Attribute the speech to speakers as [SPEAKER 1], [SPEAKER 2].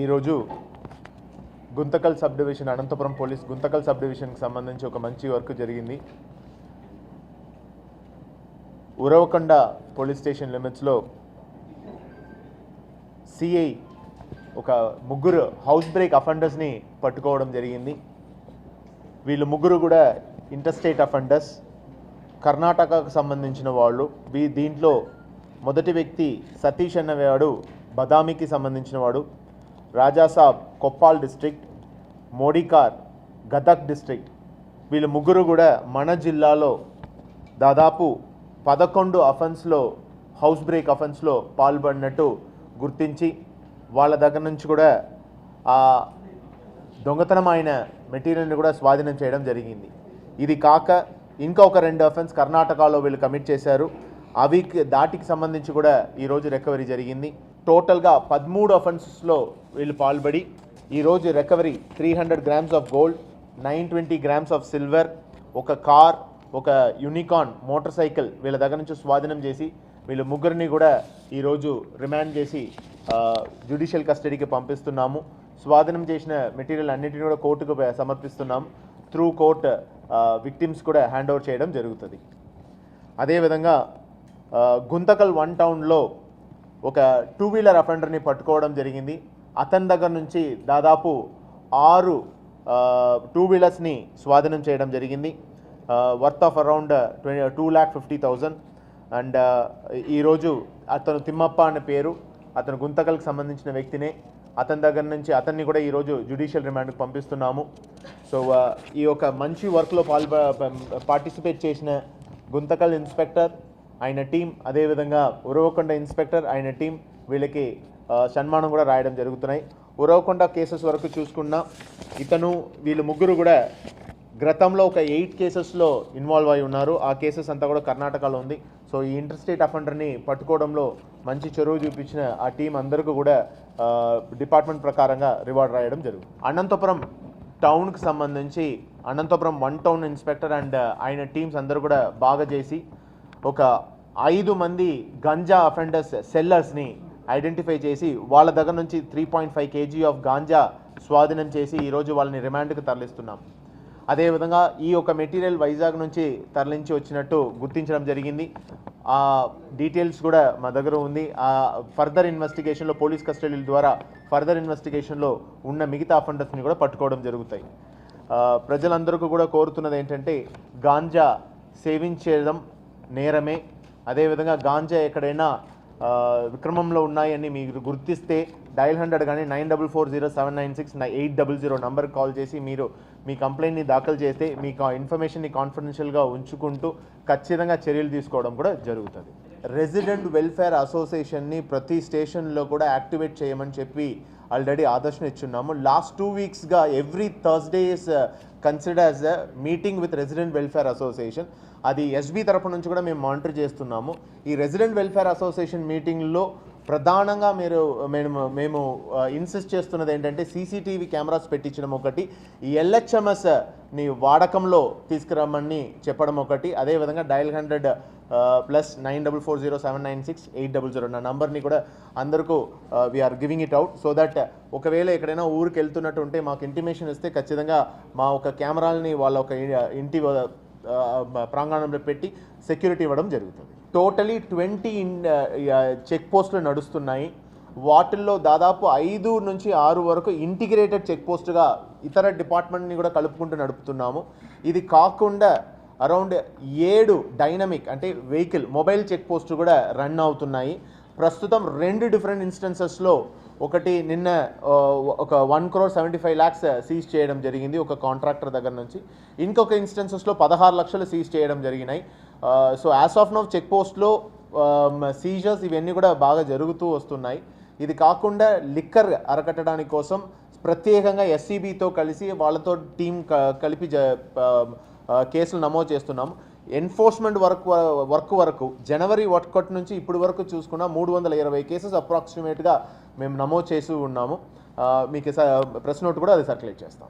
[SPEAKER 1] ఈరోజు Guntakal sub division Anantapuram police Guntakal sub డివిజన్కి సంబంధించి ఒక మంచి వర్క్ జరిగింది. ఉరవకొండ పోలీస్ స్టేషన్ లిమిట్స్లో సిఐ ఒక ముగ్గురు హౌస్ బ్రేక్ అఫెండర్స్ని పట్టుకోవడం జరిగింది. వీళ్ళు ముగ్గురు కూడా ఇంటర్స్టేట్ అఫెండర్స్. కర్ణాటకకు సంబంధించిన వాళ్ళు. వీ దీంట్లో మొదటి వ్యక్తి సతీష్ అన్నవాడు బదామికి సంబంధించిన వాడు. రాజాసాబ్ కొప్పాల్ డిస్ట్రిక్ట్ మోడీకార్ గదక్ డిస్ట్రిక్ట్. వీళ్ళు ముగ్గురు కూడా మన జిల్లాలో దాదాపు పదకొండు అఫెన్స్లో హౌస్ బ్రేక్ అఫెన్స్లో పాల్పడినట్టు గుర్తించి వాళ్ళ దగ్గర నుంచి కూడా ఆ దొంగతనమైన మెటీరియల్ని కూడా స్వాధీనం చేయడం జరిగింది. ఇది కాక ఇంకా ఒక రెండు అఫెన్స్ కర్ణాటకలో వీళ్ళు కమిట్ చేశారు. అవి దాటికి సంబంధించి కూడా ఈరోజు రికవరీ జరిగింది. టోటల్గా పదమూడు అఫెన్సెస్లో వీళ్ళు పాల్పడి ఈరోజు recovery three hundred grams of gold nine twenty grams of silver ఒక కార్ ఒక యూనికాన్ మోటార్ సైకిల్ వీళ్ళ దగ్గర నుంచి స్వాధీనం చేసి వీళ్ళు ముగ్గురిని కూడా ఈరోజు రిమాండ్ చేసి జ్యుడిషియల్ కస్టడీకి పంపిస్తున్నాము. స్వాధీనం చేసిన మెటీరియల్ అన్నిటిని కూడా కోర్టుకు సమర్పిస్తున్నాం త్రూ కోర్ట్ విక్టిమ్స్ కూడా హ్యాండ్ ఓవర్ చేయడం జరుగుతుంది. అదేవిధంగా గుంతకల్ వన్ టౌన్లో ఒక టూ వీలర్ అఫెండర్ని పట్టుకోవడం జరిగింది. అతని దగ్గర నుంచి దాదాపు ఆరు టూ వీలర్స్ని స్వాధీనం చేయడం జరిగింది. Worth of around twenty two lakh fifty thousand and ఈరోజు అతను తిమ్మప్ప అనే పేరు అతను గుంతకల్కి సంబంధించిన వ్యక్తినే. అతని దగ్గర నుంచి అతన్ని కూడా ఈరోజు జ్యుడిషియల్ రిమాండ్కి పంపిస్తున్నాము. సో ఈ యొక్క మంచి వర్క్లో పాల్ పార్టిసిపేట్ చేసిన గుంతకల్ ఇన్స్పెక్టర్ ఆయన టీం అదేవిధంగా ఉరవకొండ ఇన్స్పెక్టర్ ఆయన టీం వీళ్ళకి సన్మానం కూడా రాయడం జరుగుతున్నాయి. ఉరవకొండ కేసెస్ వరకు చూసుకున్నా ఇతను వీళ్ళు ముగ్గురు కూడా గతంలో ఒక ఎయిట్ కేసెస్లో ఇన్వాల్వ్ అయి ఉన్నారు. ఆ కేసెస్ అంతా కూడా కర్ణాటకలో ఉంది. సో ఈ ఇంటర్స్టేట్ అఫెండర్ని పట్టుకోవడంలో మంచి చొరవ చూపించిన ఆ టీం అందరికీ కూడా డిపార్ట్మెంట్ ప్రకారంగా రివార్డ్ రాయడం జరుగుతుంది. అనంతపురం టౌన్కి సంబంధించి Anantapuram one town inspector and ఆయన టీమ్స్ అందరూ కూడా బాగా చేసి ఒక ఐదు మంది గంజా అఫెండర్స్ సెల్లర్స్ని ఐడెంటిఫై చేసి వాళ్ళ దగ్గర నుంచి three point five KG of ganja స్వాధీనం చేసి ఈరోజు వాళ్ళని రిమాండ్కి తరలిస్తున్నాం. అదేవిధంగా ఈ యొక్క మెటీరియల్ వైజాగ్ నుంచి తరలించి వచ్చినట్టు గుర్తించడం జరిగింది. ఆ డీటెయిల్స్ కూడా మా దగ్గర ఉంది. ఆ ఫర్దర్ ఇన్వెస్టిగేషన్లో పోలీస్ కస్టడీల ద్వారా ఫర్దర్ ఇన్వెస్టిగేషన్లో ఉన్న మిగతా అఫెండర్స్ని కూడా పట్టుకోవడం జరుగుతాయి. ప్రజలందరికీ కూడా కోరుతున్నది ఏంటంటే గాంజా సేవించడం నేరమే. అదేవిధంగా గాంజా ఎక్కడైనా విక్రమంలో ఉన్నాయని మీరు గుర్తిస్తే డయల్ హండ్రెడ్ కానీ nine double four zero seven nine six nine eight double zero number call చేసి మీరు మీ కంప్లైంట్ని దాఖలు చేస్తే మీకు ఆ ఇన్ఫర్మేషన్ని కాన్ఫిడెన్షియల్గా ఉంచుకుంటూ ఖచ్చితంగా చర్యలు తీసుకోవడం కూడా జరుగుతుంది. రెసిడెంట్ వెల్ఫేర్ అసోసియేషన్ని ప్రతి స్టేషన్లో కూడా యాక్టివేట్ చేయమని చెప్పి ఆల్రెడీ ఆదర్శన ఇచ్చున్నాము. Last two వీక్స్గా every Thursday is consider as a meeting with resident welfare association అది ఎస్బీ తరపు నుంచి కూడా మేము మానిటర్ చేస్తున్నాము. ఈ రెసిడెంట్ వెల్ఫేర్ అసోసియేషన్ మీటింగ్లో ప్రధానంగా మీరు మేము మేము ఇన్సిస్ట్ చేస్తున్నది ఏంటంటే సీసీటీవీ కెమెరాస్ పెట్టించడం ఒకటి ఎల్హెచ్ఎంఎస్ని వాడకంలో తీసుకురమ్మని చెప్పడం ఒకటి అదేవిధంగా dial hundred plus nine double four zero seven nine six eight double zero నా నంబర్ని కూడా అందరికీ we're giving it out so that ఒకవేళ ఎక్కడైనా ఊరికి వెళ్తున్నట్టు ఉంటే మాకు ఇంటిమేషన్ ఇస్తే ఖచ్చితంగా మా ఒక కెమెరాలని వాళ్ళ ఒక ఇంటి ప్రాంగణంలో పెట్టి సెక్యూరిటీ ఇవ్వడం జరుగుతుంది. టోటలీ ట్వంటీ చెక్ పోస్టులు నడుస్తున్నాయి. వాటిల్లో దాదాపు ఐదు నుంచి ఆరు వరకు ఇంటిగ్రేటెడ్ చెక్ పోస్టుగా ఇతర డిపార్ట్మెంట్ని కూడా కలుపుకుంటూ నడుపుతున్నాము. ఇది కాకుండా అరౌండ్ ఏడు డైనమిక్ అంటే వెహికల్ మొబైల్ చెక్ పోస్టు కూడా రన్ అవుతున్నాయి. ప్రస్తుతం రెండు డిఫరెంట్ ఇన్స్టెన్సెస్లో ఒకటి నిన్న ఒక one crore seventy five lakhs seize చేయడం జరిగింది ఒక కాంట్రాక్టర్ దగ్గర నుంచి. ఇంకొక ఇన్స్టెన్సెస్లో పదహారు లక్షలు సీజ్ చేయడం జరిగినాయి. So as of now check పోస్ట్లో సీజర్స్ ఇవన్నీ కూడా బాగా జరుగుతూ వస్తున్నాయి. ఇది కాకుండా లిక్కర్ అరకట్టడానికి కోసం ప్రత్యేకంగా ఎస్సీబీతో కలిసి వాళ్ళతో టీం క- కలిపి జ కేసులు నమోదు చేస్తున్నాం. ఎన్ఫోర్స్మెంట్ వర్క్ వర్క్ వరకు జనవరి ఒకటి నుంచి ఇప్పటి వరకు చూసుకున్న మూడు వందల ఇరవై కేసెస్ అప్రాక్సిమేట్గా మేము నమోదు చేసి ఉన్నాము. మీకు ప్రెస్ నోట్ కూడా అది సర్క్యులేట్ చేస్తాం.